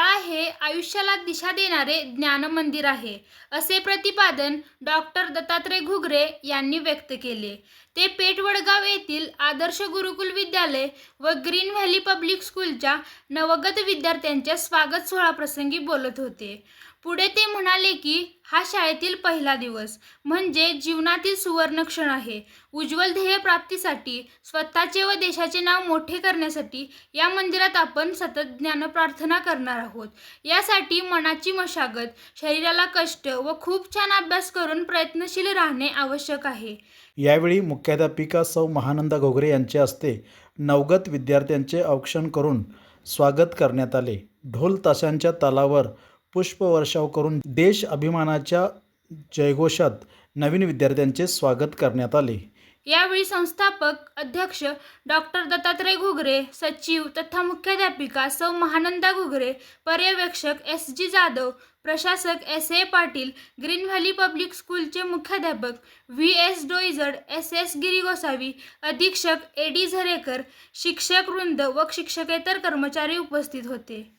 हे आयुष्याला दिशा देणारे ज्ञानमंदिर आहे असे प्रतिपादन डॉक्टर दत्तात्रय घुगरे यांनी व्यक्त केले. ते पेठवडगाव येथील आदर्श गुरुकुल विद्यालय व ग्रीन व्हॅली पब्लिक स्कूलच्या नवगत विद्यार्थ्यांच्या स्वागत सोहळाप्रसंगी बोलत होते. पुढे ते म्हणाले की हा शाळेतील पहिला दिवस. म्हणजे जीवनातील सुवर्ण क्षण आहे. उज्ज्वल ध्येय प्राप्तीसाठी स्वतःचे व देशाचे नाव मोठे करण्यासाठी या मंदिरात आपण सतत ज्ञान प्रार्थना करणार आहोत. यासाठी मनाची मशागत शरीराला कष्ट व खूप छान अभ्यास करून प्रयत्नशील राहणे आवश्यक आहे. यावेळी मुख्याध्यापिका सौ महानंदा घोगरे यांच्या हस्ते नवगत विद्यार्थ्यांचे औक्षण करून स्वागत करण्यात आले. ढोल ताशांच्या तालावर पुष्पवर्षाव करून देश अभिमानाच्या जयघोषात नवीन विद्यार्थ्यांचे स्वागत करण्यात आले. यावेळी संस्थापक अध्यक्ष डॉक्टर दत्तात्रय घुगरे सचिव तथा मुख्याध्यापिका सौ. महानंदा घुगरे पर्यवेक्षक एस. जी. जाधव प्रशासक S. A. Patil green valley public स्कूलचे मुख्याध्यापक V. S. Doijad S. S. Giri Gosavi अधीक्षक ए. डी. झरेकर शिक्षक वृंद व शिक्षकेतर कर्मचारी उपस्थित होते.